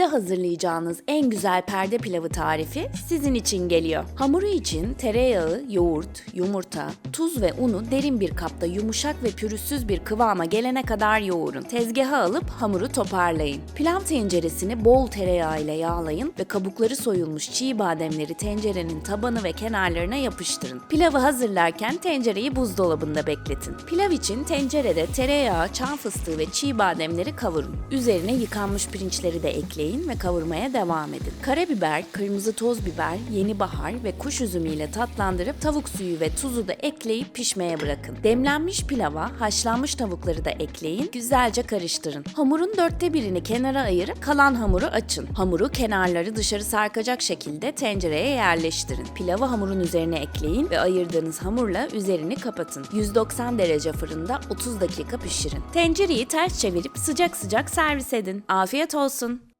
Evde hazırlayacağınız en güzel perde pilavı tarifi sizin için geliyor. Hamuru için tereyağı, yoğurt, yumurta, tuz ve unu derin bir kapta yumuşak ve pürüzsüz bir kıvama gelene kadar yoğurun. Tezgaha alıp hamuru toparlayın. Pilav tenceresini bol tereyağı ile yağlayın ve kabukları soyulmuş çiğ bademleri tencerenin tabanı ve kenarlarına yapıştırın. Pilavı hazırlarken tencereyi buzdolabında bekletin. Pilav için tencerede tereyağı, çam fıstığı ve çiğ bademleri kavurun. Üzerine yıkanmış pirinçleri de ekleyin ve kavurmaya devam edin. Karabiber, kırmızı toz biber, yeni bahar ve kuş üzümü ile tatlandırıp tavuk suyu ve tuzu da ekleyip pişmeye bırakın. Demlenmiş pilava haşlanmış tavukları da ekleyin, güzelce karıştırın. Hamurun dörtte birini kenara ayırıp kalan hamuru açın. Hamuru kenarları dışarı sarkacak şekilde tencereye yerleştirin. Pilavı hamurun üzerine ekleyin ve ayırdığınız hamurla üzerini kapatın. 190 derece fırında 30 dakika pişirin. Tencereyi ters çevirip sıcak sıcak servis edin. Afiyet olsun.